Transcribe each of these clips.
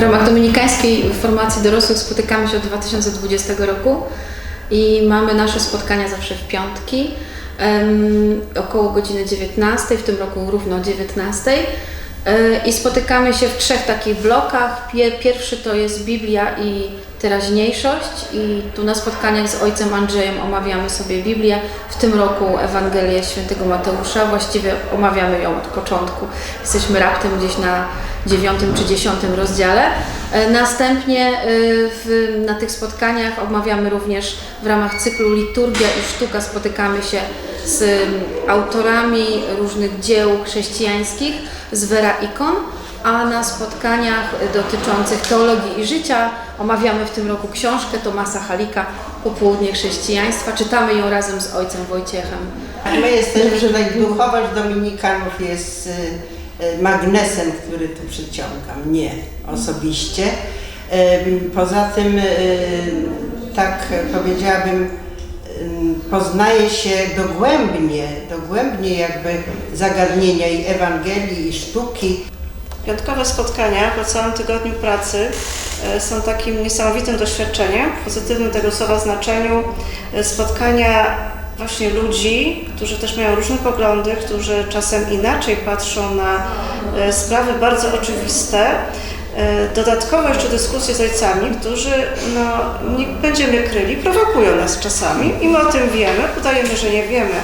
W ramach Dominikańskiej Formacji Dorosłych spotykamy się od 2020 roku i mamy nasze spotkania zawsze w piątki em, około godziny 19, w tym roku równo o 19. E, I spotykamy się w trzech takich blokach. Pie- Pierwszy to jest Biblia i teraźniejszość i tu na spotkaniach z ojcem Andrzejem omawiamy sobie Biblię. W tym roku Ewangelię Świętego Mateusza, właściwie omawiamy ją od początku. Jesteśmy raptem gdzieś na dziewiątym czy dziesiątym rozdziale. E, Następnie e, w, na tych spotkaniach omawiamy również w ramach cyklu Liturgia i Sztuka spotykamy się z autorami różnych dzieł chrześcijańskich z Vera Ikon, a na spotkaniach dotyczących teologii i życia omawiamy w tym roku książkę Tomasa Halika Popołudnie chrześcijaństwa. Czytamy ją razem z ojcem Wojciechem. My jesteśmy, że tak duchowość dominikanów jest y, y, magnesem, który tu przyciąga mnie osobiście. Poza tym, y, tak powiedziałabym, ym, poznaje się dogłębnie, dogłębnie jakby zagadnienia i Ewangelii, i sztuki. Piątkowe spotkania po całym tygodniu pracy e, są takim niesamowitym doświadczeniem, w pozytywnym tego słowa znaczeniu. E, Spotkania właśnie ludzi, którzy też mają różne poglądy, którzy czasem inaczej patrzą na e, sprawy bardzo oczywiste. E, Dodatkowo jeszcze dyskusje z ojcami, którzy, no nie będziemy kryli, prowokują nas czasami i my o tym wiemy, udajemy, że nie wiemy.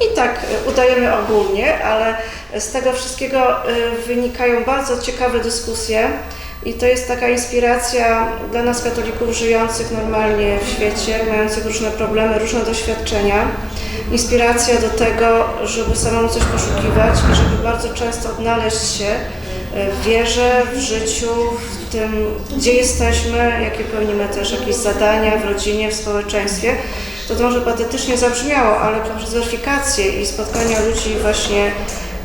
I tak e, udajemy ogólnie, ale z tego wszystkiego e, wynikają bardzo ciekawe dyskusje i to jest taka inspiracja dla nas katolików żyjących normalnie w świecie, mających różne problemy, różne doświadczenia. Inspiracja do tego, żeby samemu coś poszukiwać i żeby bardzo często odnaleźć się wierze, w życiu, w tym, gdzie jesteśmy, jakie pełnimy też jakieś zadania w rodzinie, w społeczeństwie. To, to może patetycznie zabrzmiało, ale poprzez weryfikację i spotkania ludzi właśnie,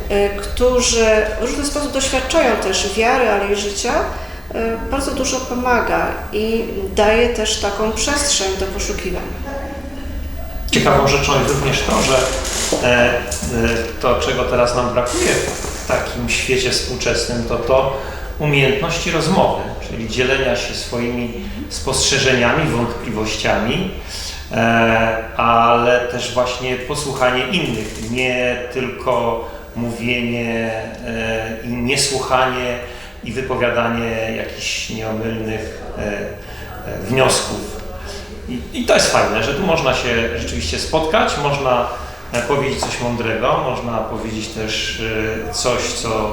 e, którzy w różny sposób doświadczają też wiary, ale i życia, e, bardzo dużo pomaga i daje też taką przestrzeń do poszukiwań. Ciekawą rzeczą jest również to, że e, e, to, czego teraz nam brakuje w takim świecie współczesnym, to to umiejętności rozmowy, czyli dzielenia się swoimi spostrzeżeniami, wątpliwościami, e, ale też właśnie posłuchanie innych, nie tylko mówienie e, i niesłuchanie i wypowiadanie jakichś nieomylnych e, wniosków. I, I to jest fajne, że tu można się rzeczywiście spotkać, można powiedzieć coś mądrego, można powiedzieć też e, coś, co,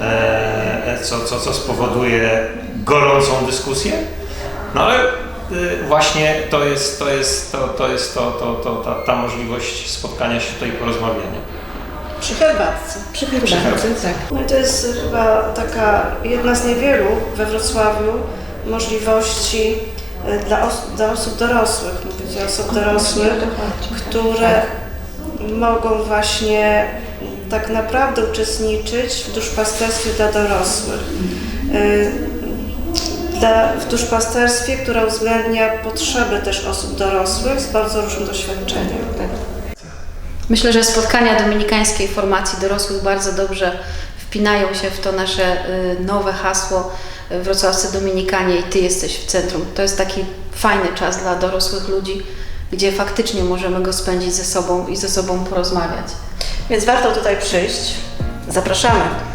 e, co, co, co spowoduje gorącą dyskusję. No ale e, właśnie to jest, to jest, to, to jest to, to, to, ta, ta możliwość spotkania się tutaj i porozmawiania. Przy herbatce. Przy herbatce, tak. No i to jest chyba taka jedna z niewielu we Wrocławiu możliwości e, dla, os- dla osób dorosłych, mówię o osób dorosłych, które mogą właśnie tak naprawdę uczestniczyć w duszpasterstwie dla dorosłych. E, Dla, w duszpasterstwie, które uwzględnia potrzeby też osób dorosłych z bardzo różnym doświadczeniem. Myślę, że spotkania dominikańskiej formacji dorosłych bardzo dobrze wpinają się w to nasze y, nowe hasło y, Wrocławscy Dominikanie i Ty jesteś w centrum. To jest taki fajny czas dla dorosłych ludzi, gdzie faktycznie możemy go spędzić ze sobą i ze sobą porozmawiać. Więc warto tutaj przyjść. Zapraszamy.